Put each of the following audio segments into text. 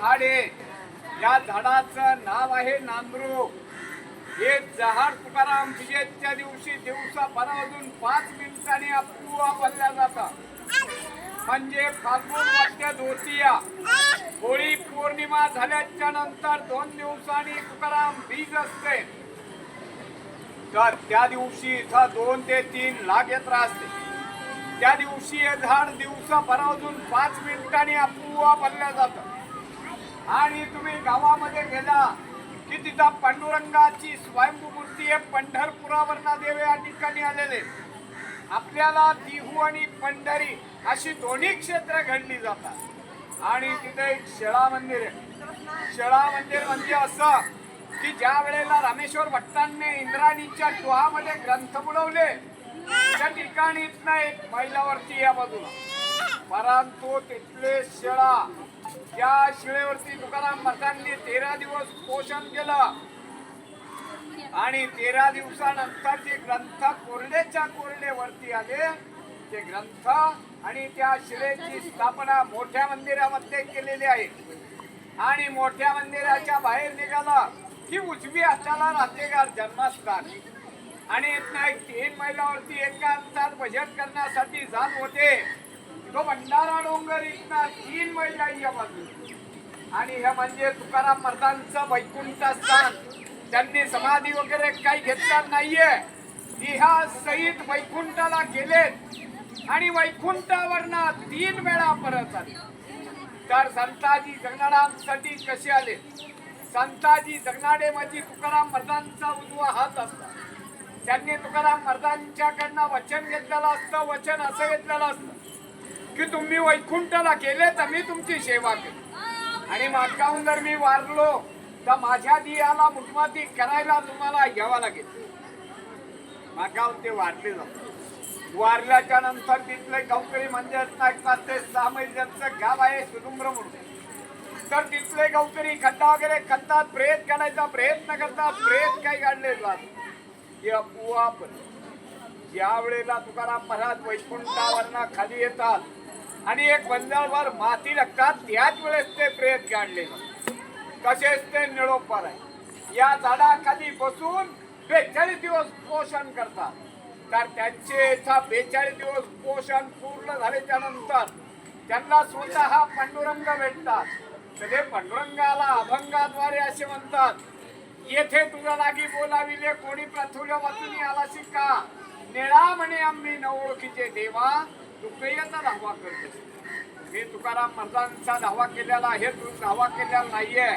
झाड आहे. या झाडाचं नाव आहे नांद्रू हे जहाड तुकाराम विजयच्या दिवशी दिवसा वाजून पाच मिनिटांनी अपुवा बनल्या जातात म्हणजे फाल्गुन वाट्य धोतिया होळी पौर्णिमा झाल्याच्यानंतर दोन दिवसांनी तुकाराम बीज असते. तर त्या दिवशी इथं दोन ते तीन लाख यात्रा असते. त्या दिवशी हे झाड दिवसा भरावजून पाच मिनिटांनी अपुवा बनल्या जातं. आणि तुम्ही गावामध्ये गेला की तिथं पांडुरंगाची स्वयंभू मूर्ती आहे पंढरपुरावरना देव या ठिकाणी आलेले. आपल्याला दिहू आणि पंढरी अशी दोन्ही क्षेत्र घडली जातात. आणि तिथे एक शेळा मंदिर आहे. शेळा मंदिर म्हणजे असं की ज्या वेळेला रामेश्वर भट्टांनी इंद्राणीच्या डोहामध्ये ग्रंथ बुडवले त्या ठिकाणी इथनं एक महिलावरती या बाजूला. परंतु तिथले शेळा त्या शिळेवरती तुकाराम तेरा दिवस पोषण केलं. आणि तेरा दिवसानंतर जे ग्रंथ कोरडेच्या कोरडे वरती आले. ते ग्रंथ आणि त्या शिळेची स्थापना मोठ्या मंदिरामध्ये केलेली आहे. आणि मोठ्या मंदिराच्या बाहेर निघाला की उजवी हाताला राहतेगार जन्मस्थान आणि इथनं तीन मैलावरती एकांतात भजन करण्यासाठी जात होते. तो भंडारा डोंगर इथनं तीन मैला या बाजू आणि हे म्हणजे तुकाराम महाराजांचं वैकुंठ स्थान. त्यांनी समाधी वगैरे काही घेतला नाहीये. ह्या सहित वैकुंठाला गेलेत. आणि वैकुंठावरनं तीन वेळा परत आले. तर संताजी जगनाडांसाठी कसे आले? संताजी जगनाडे म्हणजे तुकाराम महाराजांचा उजवा हात असतो त्यांनी तुकाराम महाराजांच्याकडनं वचन घेतलेलं असतं वचन असं घेतलेलं असतं. की तुम्ही वैकुंठाला केले तर मी तुमची सेवा केली. आणि मागाहून जर मी वारलो तर माझ्या दियाला मुठमाती करायला तुम्हाला घ्यावा लागेल. मागाहून ते वारले जातात वारल्याच्या नंतर तिथले गावकरी म्हणजे एक ते सहा महिन्यांचं गाव आहे सुदुंबर म्हणून तर तिथले गावकरी खड्डा वगैरे खणतात प्रेत काढायचा प्रयत्न करतात प्रेत काही काढले जात हे अपुवा पण ज्या वेळेला तुकाराम महाराज वैकुंठावरनं खाली येतात. आणि एक बंदरवर माती लागतात त्याच वेळेस ते प्रेत काढले तसेच ते निळोपर आहे. या झाडाखाली बसून बेचाळीस दिवस पोषण करतात. तर त्यांचे इथं बेचाळीस दिवस पोषण पूर्ण झाल्याच्यानंतर त्यांना स्वतः पांडुरंग भेटतात. तर पांडुरंगाला अभंगाद्वारे असे म्हणतात येथे तुझा लागी बोलाविले कोणी प्रथुल्या वाचून आला शिका निळा म्हणे आम्ही न ओळखीचे देवा. तू दावा करतो मी तुकाराम महाराजांचा दावा केलेला आहे तू दावा केलेला नाहीये.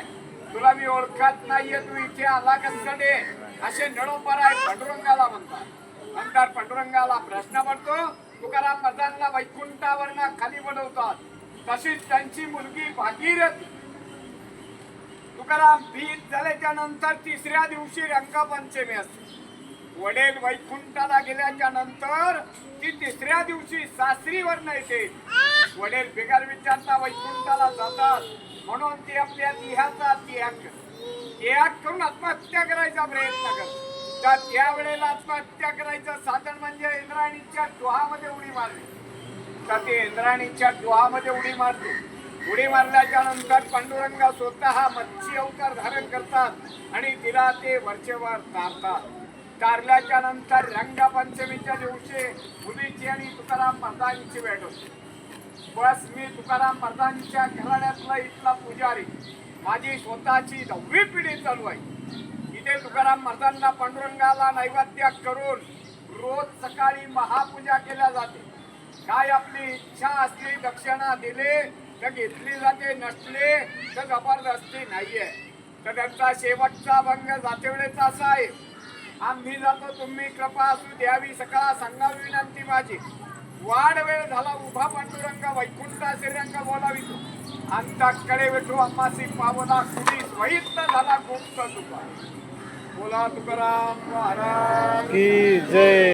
तुला मी ओळखत नाहीये तू इथे आला कसकडे असे नळोपर आहे पांडुरंगाला म्हणतात. आमदार पांडुरंगाला प्रश्न पडतो तुकाराम महाराजांना वैकुंठावरनं खाली बनवतात तशीच त्यांची मुलगी भागीरथी. तुकाराम भीत झाल्याच्यानंतर तिसऱ्या दिवशी रंगपंचमी असते. वडील वैकुंठाला गेल्याच्यानंतर ती तिसऱ्या दिवशी सासरीवर येते. वडील बिगर विचारता वैकुंठाला जातात. म्हणून ते आपल्या देहाचा त्याग. त्याग करून आत्महत्या करायचा प्रयत्न करतात तर त्यावेळेला आत्महत्या करायचं साधन म्हणजे इंद्राणीच्या डोहामध्ये उडी मारली तर ते इंद्राणीच्या डोहामध्ये उडी मारतो. उडी मारल्याच्या नंतर पांडुरंग स्वतः मच्छी अवतार धारण करतात आणि तिला ते वरचेवर तारतात तारल्याच्या नंतर रंगपंचमीच्या दिवशी मुलीची आणि तुकाराम महाराजांची भेट होते. बस मी तुकाराम महाराजांच्या घराण्यातला इथला पुजारी. माझी स्वतःची दहावी पिढी चालू आहे. इथे तुकाराम मर्दांना पांडुरंगाला नैवेद्य करून रोज सकाळी महापूजा केल्या जाते. काय आपली इच्छा असली दक्षिणा दिली तर घेतली जाते नसले तर जबरदस्ती नाहीये. तर त्यांचा शेवटचा भंग जातेवेळेचा असा आहे आम्ही जातो तुम्ही कृपा असू द्यावी. सकाळ सांगावी विनंती माझी. वाढ वेळ झाला उभा पांडुरंग वैकुंठ श्रीरंग बोलावितो. अंताकडे विठू अम्मासी पावला कुणी स्वहित झाला गुप्त तुका. बोला तुकाराम महाराज. की जय.